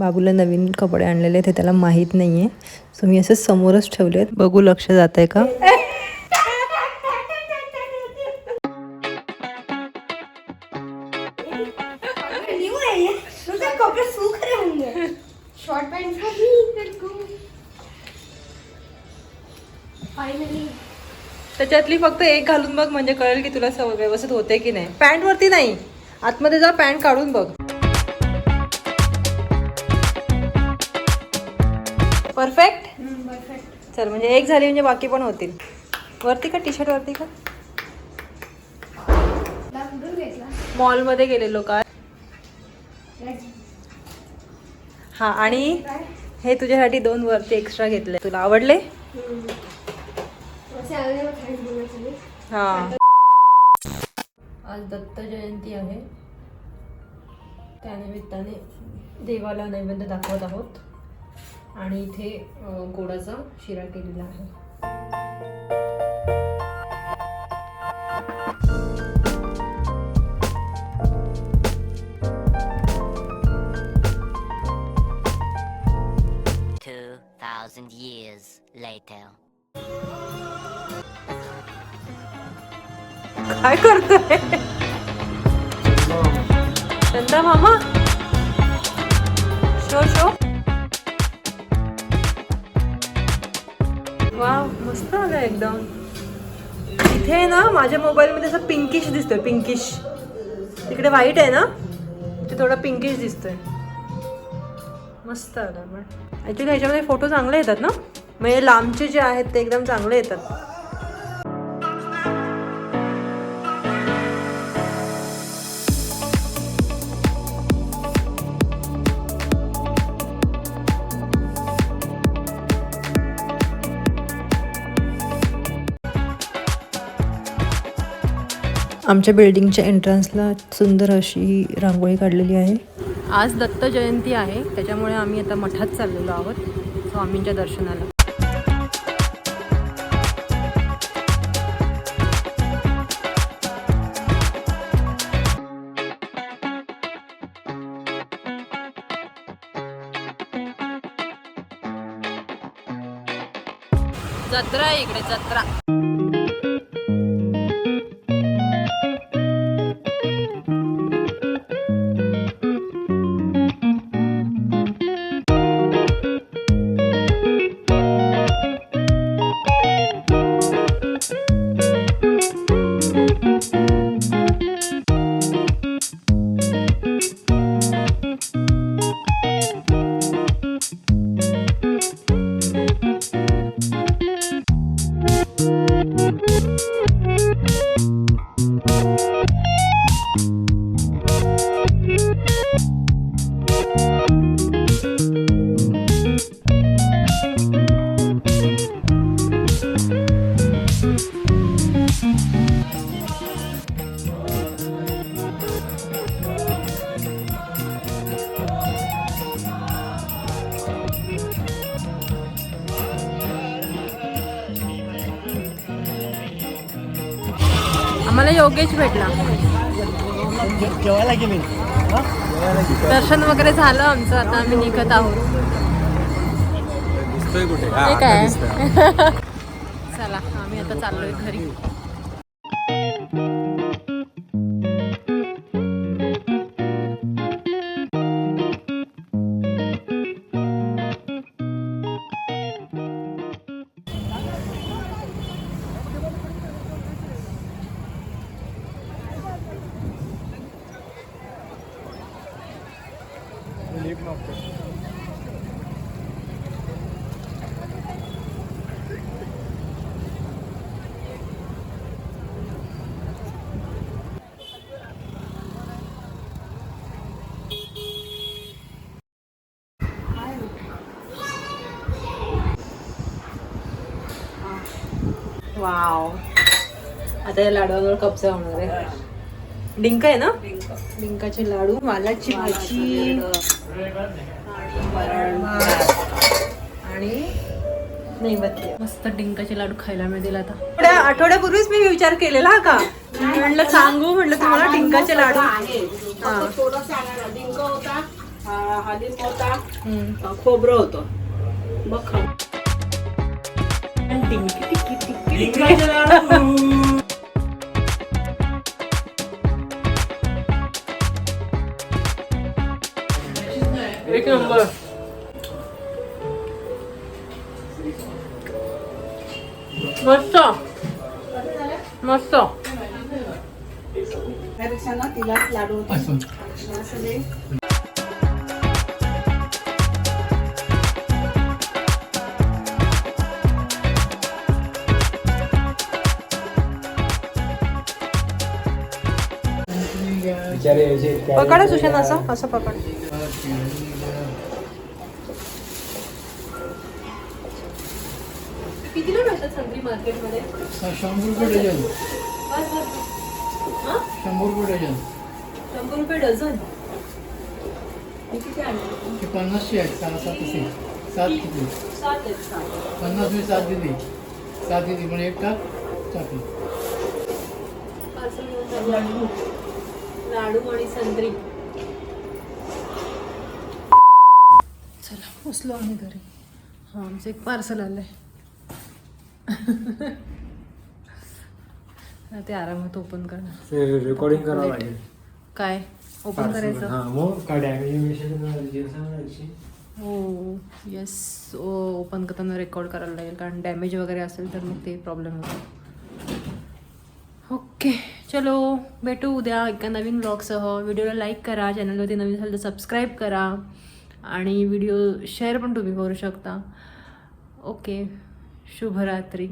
बाबूला नवीन कपडे आणलेले आहेत हे त्याला माहीत नाही आहे सो मी असं समोरच ठेवले आहेत बघू लक्ष जात आहे का? शॉर्ट त्याच्यातली फक्त एक घालून बघ म्हणजे कळेल की तुला सवय व्यवस्थित होते की नाही. पॅन्ट वरती नाही. आतमध्ये जा पॅन्ट काढून बघ. परफेक्ट परफेक्ट चल म्हणजे एक झाली म्हणजे बाकी पण होतील. वरती का टी शर्ट वरती का? मॉलमध्ये गेलेलो का? हा आणि हे तुझ्यासाठी दोन वरती एक्स्ट्रा घेतले. तुला आवडले? हा. आज दत्त जयंती आहे. त्यानिमित्ताने देवाला नैवेद्य दाखवत आहोत. आणि इथे गोडाचा शिरा केलेला आहे. काय करतोय? चंदा मामा? शो शो. मस्त आलं एकदम. इथे आहे ना माझ्या मोबाईलमध्ये असं पिंकिश दिसतोय पिंकिश तिकडे व्हाईट आहे ना ते थोडं पिंकिश दिसतोय. मस्त आलं पण ॲक्च्युली ह्याच्यामध्ये फोटो चांगले येतात ना? म्हणजे लांबचे जे आहेत ते एकदम चांगले येतात. आमच्या बिल्डिंगच्या एंट्रन्सला सुंदर अशी रांगोळी काढलेली आहे. आज दत्त जयंती आहे. त्याच्यामुळे आम्ही आता मठात चाललेलो आहोत. स्वामींच्या दर्शनाला. जत्रा इकडे जत्रा. योगेश भेटला. दर्शन वगैरे झालं आमचं आता आम्ही निघत आहोत. दिसतोय कुठे? हे काय? चला आम्ही आता चाललोय घरी. वाव आता या लाडूवर कब्जा होणार आहे. डिंक आहे ना? डिंकाचे लाडू वालाची भाजी आणि नैवेद्य मस्त डिंकाचे लाडू खायला मिळतील आता. थोड्या आठवड्यापूर्वीच मी विचार केलेला हा का? म्हणलं सांगू म्हणलं तुम्हाला डिंकाचे लाडू. हा. डिंक होता हालीम होता. हम्म. हा खोबरं होतं मग खाऊ एक नंबर मस्त मस्त त्यापेक्षा ना तिला लाडू असं पकडा सुशांत असं असं पकड. कितीला मिळतात संत्री मार्केटमध्ये? शंभर रुपये डझन? शंभर रुपये डझन. शंभर रुपये डझन? हे ते पन्नासशे आहेत सहा सात किती? सात आहेत सात पन्नास मी सात दिली सात दिली म्हणजे एक टाक टाकली. लाडू आणि संत्री. चला पोचलो आम्ही घरी. हा आमचं एक पार्सल आलंय. आता ते आरामात ओपन करणार. रेकॉर्डिंग करावं लागेल. काय? ओपन करायचं? हा हो येस ओपन करताना रेकॉर्ड करायला लागेल कारण डॅमेज वगैरे असेल तर मग ते प्रॉब्लेम होतो. ओके चलो भेटू उद्या एका नवीन ब्लॉगसह व्हिडिओला लाईक करा चॅनलवरती नवीन असेल तर सबस्क्राईब करा. आणि व्हिडिओ शेअर पण तुम्ही करू शकता. ओके शुभरात्री.